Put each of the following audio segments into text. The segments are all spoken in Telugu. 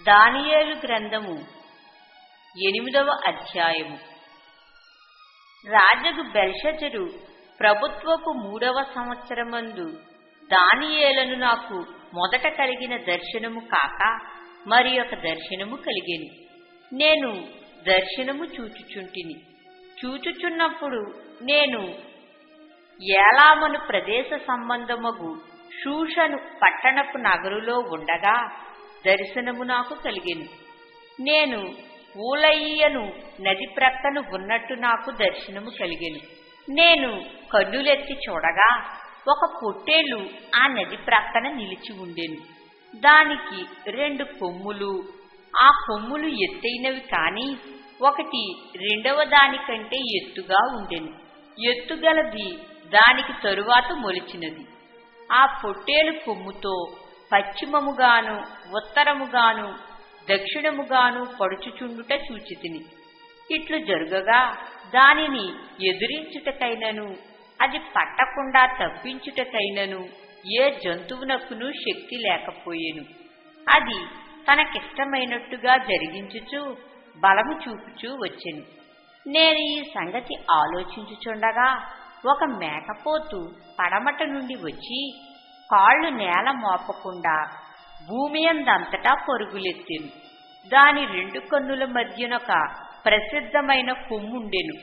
దానియేలు గ్రంథము ఎనిమిదవ అధ్యాయము. రాజగు బెల్షజరు ప్రభుత్వపు మూడవ సంవత్సరమందు దానియేలను నాకు మొదట కలిగిన దర్శనము కాక మరి ఒక దర్శనము కలిగేను. నేను దర్శనము చూచుచుంటిని. చూచుచున్నప్పుడు నేను ఏలామను ప్రదేశ సంబంధమగు షూషను పట్టణపు నగరులో ఉండగా దర్శనము నాకు కలిగింది నేను ఊలయ్యను నది ప్రక్కన ఉన్నట్టు నాకు దర్శనము కలిగెను. నేను కన్నులెత్తి చూడగా ఒక పొట్టేలు ఆ నది ప్రక్కన నిలిచి ఉండెను. దానికి రెండు కొమ్ములు ఆ కొమ్ములు ఎత్తైనవి కాని ఒకటి రెండవ దానికంటే ఎత్తుగా ఉండెను. ఎత్తుగలది దానికి తరువాత మొలిచినది. ఆ పొట్టేలు కొమ్ముతో పశ్చిమముగాను ఉత్తరముగాను దక్షిణముగాను పడుచుచుండుట చూచితిని. ఇట్లు జరుగగా దానిని ఎదురించుటకైనను అది పట్టకుండా తప్పించుటకైనను ఏ జంతువునకును శక్తి లేకపోయేను. అది తనకిష్టమైనట్టుగా జరిగించుచు బలము చూపుచూ వచ్చెను. నేను ఈ సంగతి ఆలోచించుచుండగా ఒక మేకపోతు పడమట నుండి వచ్చి కాళ్ళు నేల మోపకుండా భూమి అందంతటా పరుగులెత్తెను. దాని రెండు కన్నుల మధ్యనొక ప్రసిద్ధమైన కొమ్ముండెను.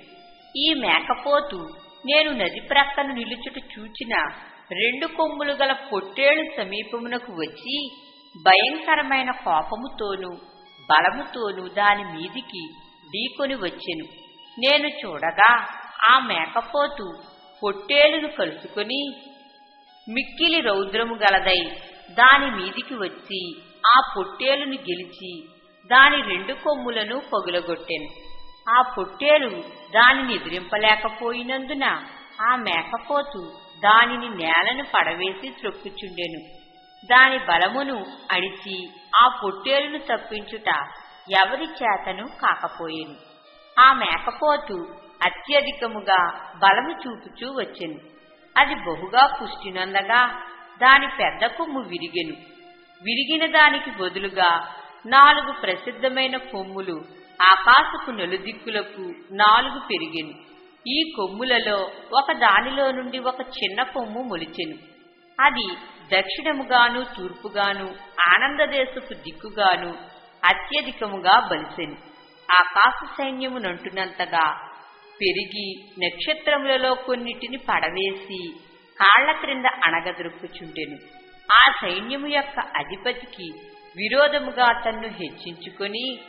ఈ మేకపోతు నేను నది ప్రక్కన నిలుచుట చూచిన రెండు కొమ్ములు గల పొట్టేళ్ళు సమీపమునకు వచ్చి భయంకరమైన కోపముతోనూ బలముతోనూ దాని మీదికి ఢీకొని వచ్చెను. నేను చూడగా ఆ మేకపోతు పొట్టేలును కలుసుకొని మిక్కిలి రౌద్రము గలదై దాని మీదికి వచ్చి ఆ పొట్టేలును గెలిచి దాని రెండు కొమ్ములను పగులగొట్టెను. ఆ పొట్టేలు దానిని ఎదిరింపలేకపోయినందున ఆ మేకపోతు దానిని నేలను పడవేసి త్రొక్కుచుండెను. దాని బలమును అడిచి ఆ పొట్టేలును తప్పించుట ఎవరి చేతను కాకపోయేను. ఆ మేకపోతు అత్యధికముగా బలము చూపుచూ వచ్చెను. అది బహుగా పుష్టినందగా. దాని పెద్ద కొమ్ము విరిగెను. విరిగిన దానికి బదులుగా నాలుగు ప్రసిద్ధమైన కొమ్ములు ఆకాశపు నలుదిక్కులకు నాలుగు పెరిగెను. ఈ కొమ్ములలో ఒక దానిలో నుండి ఒక చిన్న కొమ్ము మొలిచెను. అది దక్షిణముగాను తూర్పుగాను ఆనందదేశపు దిక్కుగాను అత్యధికముగా బలిసెను. ఆకాశ సైన్యమునంటున్నంతగా పెరిగి నక్షత్రములలో కొన్నిటిని పడవేసి కాళ్ళ క్రింద అణగదొరుకుచుండెను. ఆ సైన్యము యొక్క అధిపతికి విరోధముగా తన్ను హెచ్చించుకొని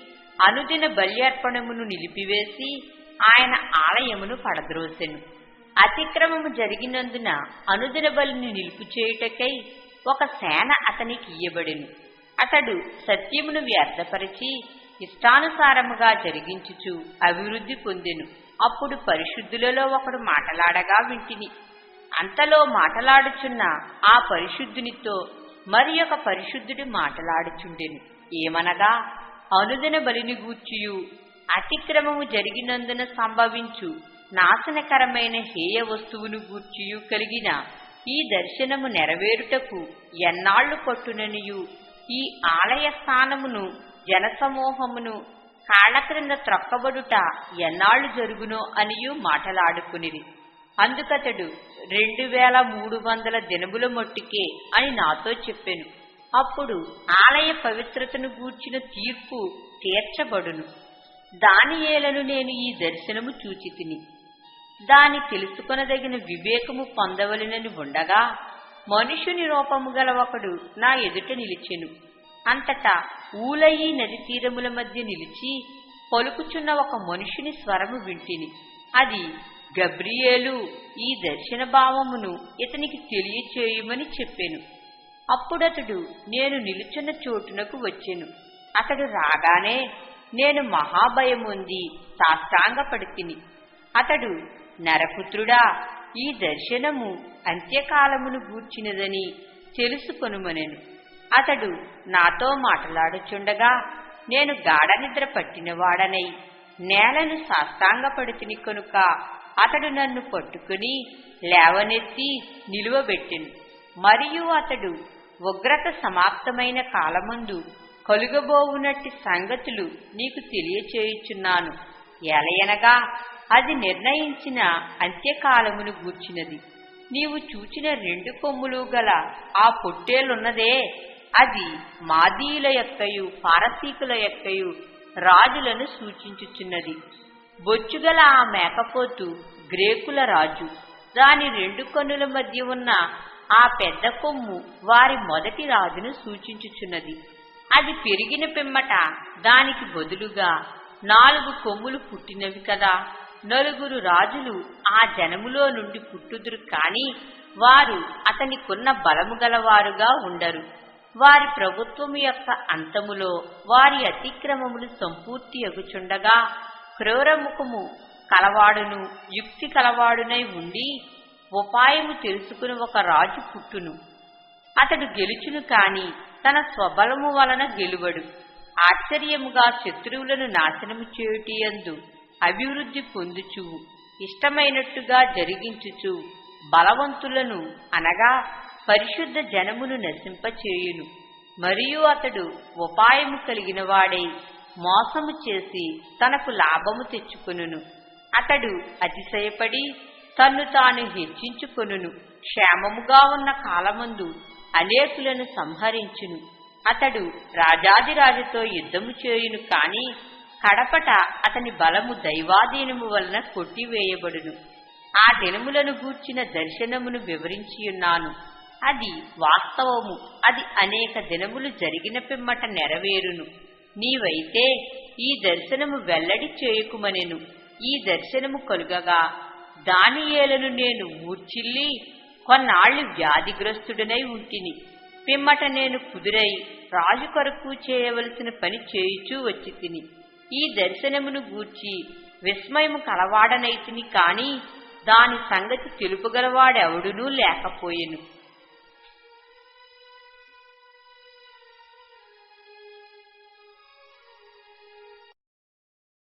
అనుదిన బల్యార్పణమును నిలిపివేసి ఆయన ఆలయమును పడద్రోసెను. అతిక్రమము జరిగినందున అనుదిన బలిని నిలుపు చేయుటకై ఒక సేన అతనికి ఇయ్యబడెను. అతడు సత్యమును వ్యర్థపరిచి ఇష్టానుసారముగా జరిగించుచు అభివృద్ధి పొందెను. అప్పుడు పరిశుద్ధులలో ఒకడు మాటలాడగా వింటిని. అంతలో మాటలాడుచున్న ఆ పరిశుద్ధునితో మరి ఒక పరిశుద్ధుడు మాటలాడుచుండెను. ఏమనగా అనుదిన బలిని గూర్చియు అతిక్రమము జరిగినందున సంభవించు నాశనకరమైన హేయ వస్తువును గూర్చియు కలిగిన ఈ దర్శనము నెరవేరుటకు ఎన్నాళ్ళు పట్టుననియు. ఈ ఆలయ స్థానమును జనసమూహమును కాళ్ళ క్రింద త్రొక్కబడుట ఎన్నాళ్ళు జరుగునో అనియు మాటలాడుకునిరి. అందుకతడు రెండు వేల మూడు వందల దినముల మట్టుకే అని నాతో చెప్పెను. అప్పుడు ఆలయ పవిత్రతను గూర్చిన తీర్పు తీర్చబడును. దానియేలను నేను ఈ దర్శనము చూచి తిని దాని తెలుసుకొనదగిన వివేకము పొందవలనని ఉండగా మనుషుని రూపము గల ఒకడు నా ఎదుట నిలిచెను. అంతటా ఊలయి నది తీరముల మధ్య నిలిచి పలుకుచున్న ఒక మనుషుని స్వరము వింటిని. అది గబ్రియేలు ఈ దర్శన భావమును ఇతనికి తెలియచేయమని చెప్పాను. అప్పుడతడు నేను నిలుచున్న చోటునకు వచ్చెను. అతడు రాగానే నేను మహాభయముంది ఉంది తిని అతడు నరపుత్రుడా ఈ దర్శనము అంత్యకాలమును గూర్చినదని తెలుసుకొనుమనెను. అతడు నాతో మాట్లాడుచుండగా నేను గాఢ నిద్ర పట్టినవాడనై నేలను సాష్టాంగపడుతుని కనుక అతడు నన్ను పట్టుకుని లేవనెత్తి నిలువబెట్టెను. మరియు అతడు ఉగ్రత సమాప్తమైన కాలమందు కలుగబోవునట్టి సంగతులు నీకు తెలియచేయుచున్నాను. ఎలయనగా అది నిర్ణయించిన అంత్యకాలమును గూర్చినది. నీవు చూచిన రెండు కొమ్ములు గల ఆ పొట్టేలున్నదే అది మాదీయుల యొక్కయు పారసీకుల యొక్కయు రాజులను సూచించుచున్నది. బొచ్చుగల ఆ మేకపోతు గ్రేకుల రాజు. దాని రెండు కన్నుల మధ్య ఉన్న ఆ పెద్ద కొమ్ము వారి మొదటి రాజును సూచించుచున్నది. అది పెరిగిన పిమ్మట దానికి బదులుగా నాలుగు కొమ్ములు పుట్టినవి కదా. నలుగురు రాజులు ఆ జనములో నుండి పుట్టుదురు కాని వారు అతనికున్న బలము గలవారుగా ఉండరు. వారి ప్రభుత్వము యొక్క అంతములో వారి అతిక్రమములు సంపూర్తి ఎగుచుండగా క్రూరముఖము కలవాడును యుక్తి కలవాడునై ఉండి ఉపాయము తెలుసుకుని ఒక రాజు పుట్టును. అతడు గెలుచును కాని తన స్వబలము వలన గెలువడు. ఆశ్చర్యముగా శత్రువులను నాశనము చేయుటియందు అభివృద్ధి పొందుచు ఇష్టమైనట్టుగా జరిగించుచు బలవంతులను అనగా పరిశుద్ధ జనమును నశింపచేయును. మరియు అతడు ఉపాయము కలిగిన వాడై మోసము చేసి తనకు లాభము తెచ్చుకొనును. అతడు అతిశయపడి తన్ను తాను హెచ్చించుకొనును. క్షేమముగా ఉన్న కాలమందు అనేకులను సంహరించును. అతడు రాజాదిరాజుతో యుద్ధము చేయును కాని కడపట అతని బలము దైవాధీనము వలన కొట్టివేయబడును. ఆ దినములను గూర్చిన దర్శనమును వివరించియున్నాను అది వాస్తవము. అది అనేక దినములు జరిగిన పిమ్మట నెరవేరును. నీవైతే ఈ దర్శనము వెల్లడి చేయుకుమనెను. ఈ దర్శనము కలుగగా దానియేలను నేను మూర్చిల్లి కొన్నాళ్ళు వ్యాధిగ్రస్తుడనై ఉంటిని. పిమ్మట నేను కుదురై రాజు కొరకు చేయవలసిన పని చేయుచూ వచ్చి తిని ఈ దర్శనమును గూర్చి విస్మయము కలవాడనైతిని కాని దాని సంగతి తెలుపుగలవాడెవడునూ లేకపోయెను.